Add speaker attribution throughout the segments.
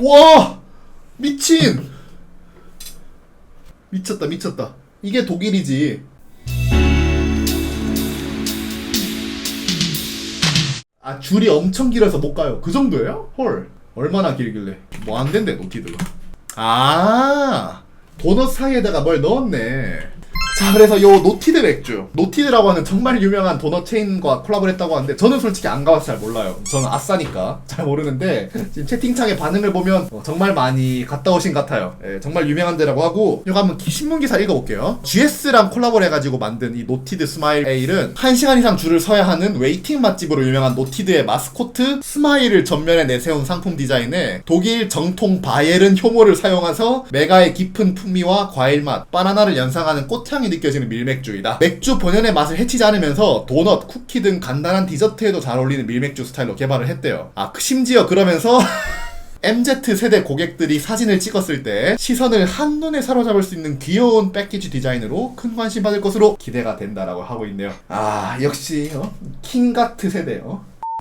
Speaker 1: 와 미친. 미쳤다 미쳤다. 이게 독일이지. 아 줄이 엄청 길어서 못 가요. 그 정도예요? 헐. 얼마나 길길래. 뭐 안 된대 노티드가. 아 도넛 사이에다가 뭘 넣었네 자 그래서 요 노티드 맥주. 노티드라고 하는 정말 유명한 도넛 체인과 콜라보를 했다고 하는데 저는 솔직히 안 가봐서 잘 몰라요. 저는 아싸니까 잘 모르는데 지금 채팅창에 반응을 보면 어, 정말 많이 갔다 오신 것 같아요. 예, 정말 유명한 데라고 하고 이거 한번 기- 신문 기사 읽어볼게요. GS랑 콜라보를 해가지고 만든 이 노티드 스마일 에일은 1시간 이상 줄을 서야 하는 웨이팅 맛집으로 유명한 노티드의 마스코트 스마일을 전면에 내세운 상품 디자인에 독일 정통 바예른 효모를 사용해서 메가의 깊은 풍미와 과일 맛, 바나나를 연상하는 꽃향이 느껴지는 밀맥주이다. 맥주 본연의 맛을 해치지 않으면서 도넛, 쿠키 등 간단한 디저트에도 잘 어울리는 밀맥주 스타일로 개발을 했대요. 아, 그 심지어 그러면서 MZ 세대 고객들이 사진을 찍었을 때 시선을 한눈에 사로잡을 수 있는 귀여운 패키지 디자인으로 큰 관심 받을 것으로 기대가 된다라고 하고 있네요. 아 역시 어? 킹가트 세대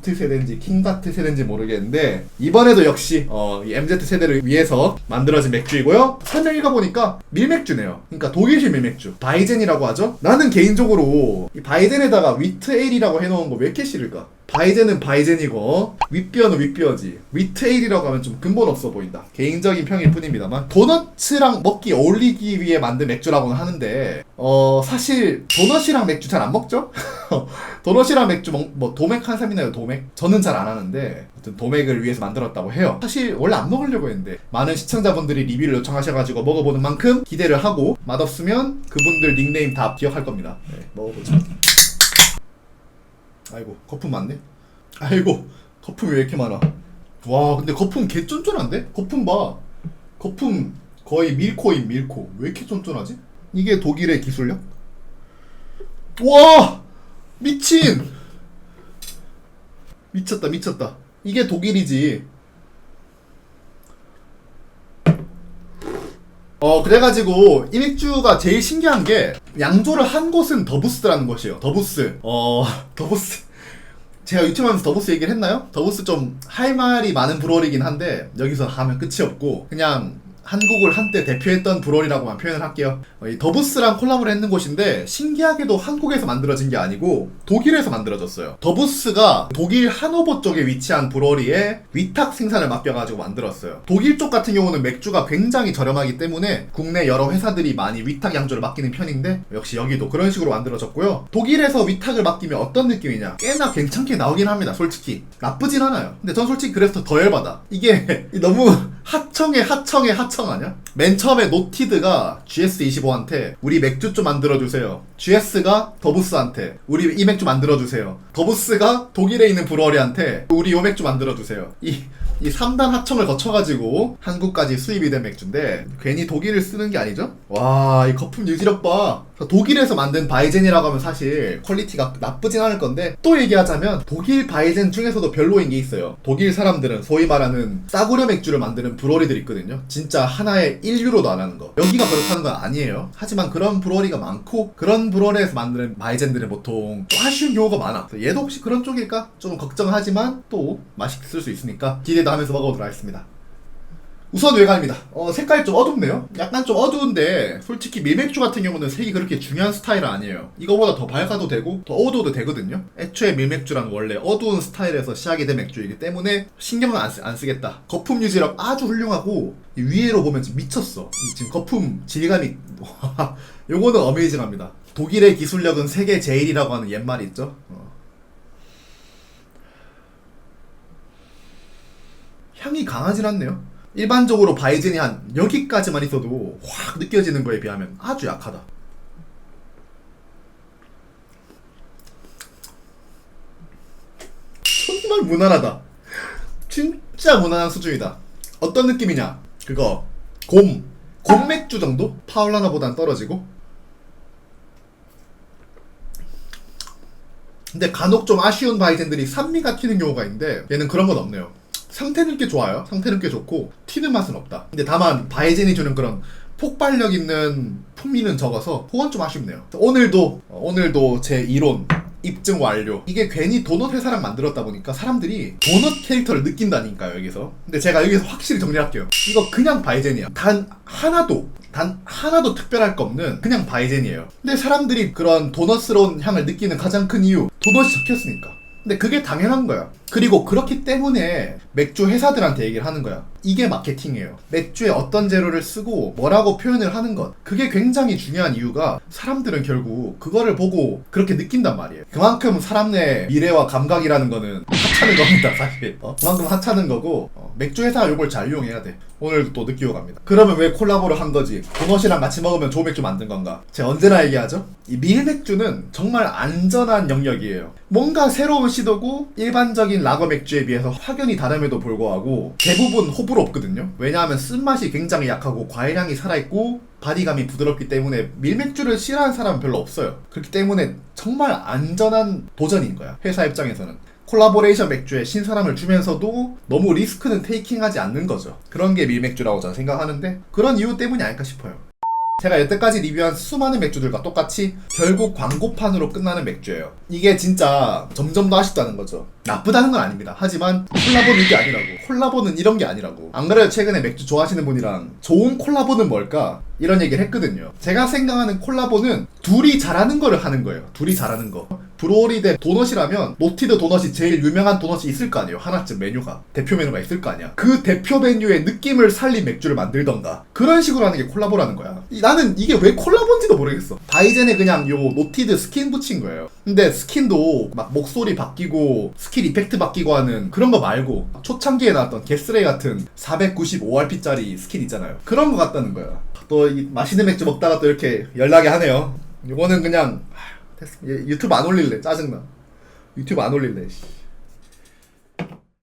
Speaker 1: 어? 트 세대인지 킹가트 세대인지 모르겠는데 이번에도 역시 어, 이 MZ 세대를 위해서 만들어진 맥주이고요. 설명 읽어보니까 밀맥주네요. 그러니까 독일식 밀맥주 바이젠이라고 하죠. 나는 개인적으로 이 바이젠에다가 위트 에일이라고 해놓은 거 왜 이렇게 싫을까? 바이젠은 바이젠이고 윗비어는 윗비어지. 위트에일이라고 하면 좀 근본 없어 보인다. 개인적인 평일 뿐입니다만 도넛이랑 먹기 어울리기 위해 만든 맥주라고는 하는데 어 사실 도넛이랑 맥주 잘 안 먹죠? 도넛이랑 맥주 먹, 뭐 도맥 한 사람이나요 도맥? 저는 잘 안 하는데 아무튼 도맥을 위해서 만들었다고 해요. 사실 원래 안 먹으려고 했는데 많은 시청자분들이 리뷰를 요청하셔가지고 먹어보는 만큼 기대를 하고 맛없으면 그분들 닉네임 다 기억할 겁니다. 네, 먹어보죠 아이고 거품 많네? 아이고 거품이 왜 이렇게 많아? 와 근데 거품 개 쫀쫀한데? 거품 봐. 거품 거의 밀코인 밀코. 왜 이렇게 쫀쫀하지? 이게 독일의 기술력? 와! 미친! 미쳤다 미쳤다. 이게 독일이지. 어 그래가지고 이 맥주가 제일 신기한 게 양조를 한 곳은 더부스라는 것이에요. 더부스. 어 더부스 제가 유튜브 하면서 더부스 얘기를 했나요? 더부스 좀 할 말이 많은 브로리긴 한데 여기서 하면 끝이 없고 그냥 한국을 한때 대표했던 브로리라고만 표현을 할게요. 더부스랑 콜라보를 했는 곳인데 신기하게도 한국에서 만들어진 게 아니고 독일에서 만들어졌어요. 더부스가 독일 하노버 쪽에 위치한 브로리에 위탁 생산을 맡겨가지고 만들었어요. 독일 쪽 같은 경우는 맥주가 굉장히 저렴하기 때문에 국내 여러 회사들이 많이 위탁 양조를 맡기는 편인데 역시 여기도 그런 식으로 만들어졌고요. 독일에서 위탁을 맡기면 어떤 느낌이냐? 꽤나 괜찮게 나오긴 합니다. 솔직히 나쁘진 않아요. 근데 전 솔직히 그래서 더 열받아. 이게 너무 하청에 하청에 하청 아니야? 맨 처음에 노티드가 GS25 한테 우리 맥주 좀 만들어주세요. GS가 더부스한테 우리 이 맥주 만들어주세요. 더부스가 독일에 있는 브루어리한테 우리 요 맥주 만들어주세요. 이, 이 3단 하청을 거쳐가지고 한국까지 수입이 된 맥주인데 괜히 독일을 쓰는 게 아니죠? 와, 이 거품 유지력 봐. 독일에서 만든 바이젠이라고 하면 사실 퀄리티가 나쁘진 않을 건데 또 얘기하자면 독일 바이젠 중에서도 별로인 게 있어요. 독일 사람들은 소위 말하는 싸구려 맥주를 만드는 브로리들 있거든요. 진짜 하나에 1유로도 안 하는 거. 여기가 그렇다는 건 아니에요. 하지만 그런 브로리가 많고 그런 브로리에서 만드는 바이젠들은 보통 좀 아쉬운 경우가 많아. 얘도 혹시 그런 쪽일까? 좀 걱정하지만 또 맛있을 수 있으니까 기대도 하면서 먹어보도록 하겠습니다. 우선 외관입니다. 어, 색깔 좀 어둡네요. 약간 좀 어두운데 솔직히 밀맥주 같은 경우는 색이 그렇게 중요한 스타일은 아니에요. 이거보다 더 밝아도 되고 더 어두워도 되거든요. 애초에 밀맥주란 원래 어두운 스타일에서 시작이 된 맥주이기 때문에 신경은 안, 쓰, 안 쓰겠다. 거품 유지력 아주 훌륭하고 이 위에로 보면 지금 미쳤어. 이 지금 거품 질감이 요거는 어메이징합니다. 독일의 기술력은 세계 제일이라고 하는 옛말이 있죠. 어. 향이 강하진 않네요. 일반적으로 바이젠이 한 여기까지만 있어도 확 느껴지는 거에 비하면 아주 약하다. 정말 무난하다. 진짜 무난한 수준이다. 어떤 느낌이냐? 그거 곰, 곰 맥주 정도? 파울라나보단 떨어지고. 근데 간혹 좀 아쉬운 바이젠들이 산미가 튀는 경우가 있는데 얘는 그런 건 없네요. 상태는 꽤 좋아요. 상태는 꽤 좋고 튀는 맛은 없다. 근데 다만 바이젠이 주는 그런 폭발력 있는 풍미는 적어서 그건 좀 아쉽네요. 오늘도 어, 오늘도 제 이론 입증 완료. 이게 괜히 도넛 회사랑 만들었다 보니까 사람들이 도넛 캐릭터를 느낀다니까요, 여기서. 근데 제가 여기서 확실히 정리할게요. 이거 그냥 바이젠이야. 단 하나도, 단 하나도 특별할 거 없는 그냥 바이젠이에요. 근데 사람들이 그런 도넛스러운 향을 느끼는 가장 큰 이유, 도넛이 적혔으니까. 근데 그게 당연한 거야. 그리고 그렇기 때문에 맥주 회사들한테 얘기를 하는 거야. 이게 마케팅이에요. 맥주에 어떤 재료를 쓰고 뭐라고 표현을 하는 것. 그게 굉장히 중요한 이유가 사람들은 결국 그거를 보고 그렇게 느낀단 말이에요. 그만큼 사람의 미래와 감각이라는 거는 하찮은 겁니다, 사실. 어? 그만큼 하찮은 거고 어, 맥주 회사가 이걸 잘 이용해야 돼. 오늘도 또 느끼고 갑니다. 그러면 왜 콜라보를 한 거지? 도넛이랑 같이 먹으면 좋은 맥주 만든 건가? 제가 언제나 얘기하죠? 이 밀맥주는 정말 안전한 영역이에요. 뭔가 새로운 시도고 일반적인 라거 맥주에 비해서 확연히 다름에도 불구하고 대부분 호불호 없거든요. 왜냐하면 쓴맛이 굉장히 약하고 과일향이 살아있고 바디감이 부드럽기 때문에 밀맥주를 싫어하는 사람은 별로 없어요. 그렇기 때문에 정말 안전한 도전인 거야. 회사 입장에서는. 콜라보레이션 맥주에 신선함을 주면서도 너무 리스크는 테이킹하지 않는 거죠. 그런 게 밀맥주라고 저는 생각하는데 그런 이유 때문이 아닐까 싶어요. 제가 여태까지 리뷰한 수많은 맥주들과 똑같이 결국 광고판으로 끝나는 맥주예요. 이게 진짜 점점 더 아쉽다는 거죠. 나쁘다는 건 아닙니다. 하지만 콜라보는 이게 아니라고. 콜라보는 이런 게 아니라고. 안 그래요? 최근에 맥주 좋아하시는 분이랑 좋은 콜라보는 뭘까? 이런 얘기를 했거든요. 제가 생각하는 콜라보는 둘이 잘하는 거를 하는 거예요. 둘이 잘하는 거. 브로리 대 도넛이라면 노티드 도넛이 제일 유명한 도넛이 있을 거 아니에요. 하나쯤 메뉴가. 대표 메뉴가 있을 거 아니야. 그 대표 메뉴의 느낌을 살린 맥주를 만들던가. 그런 식으로 하는 게 콜라보라는 거야. 이- 나는 이게 왜 콜라보인지도 모르겠어. 바이젠에 그냥 요 노티드 스킨 붙인 거예요. 근데 스킨도 막 목소리 바뀌고 스킬 이펙트 바뀌고 하는 그런 거 말고 초창기에 나왔던 게스레이 같은 495rp짜리 스킨 있잖아요. 그런 거 같다는 거야. 또 이 맛있는 맥주 먹다가 또 이렇게 연락이 하네요. 이거는 그냥 하, 됐어. 얘 유튜브 안 올릴래. 짜증나. 유튜브 안 올릴래. 씨.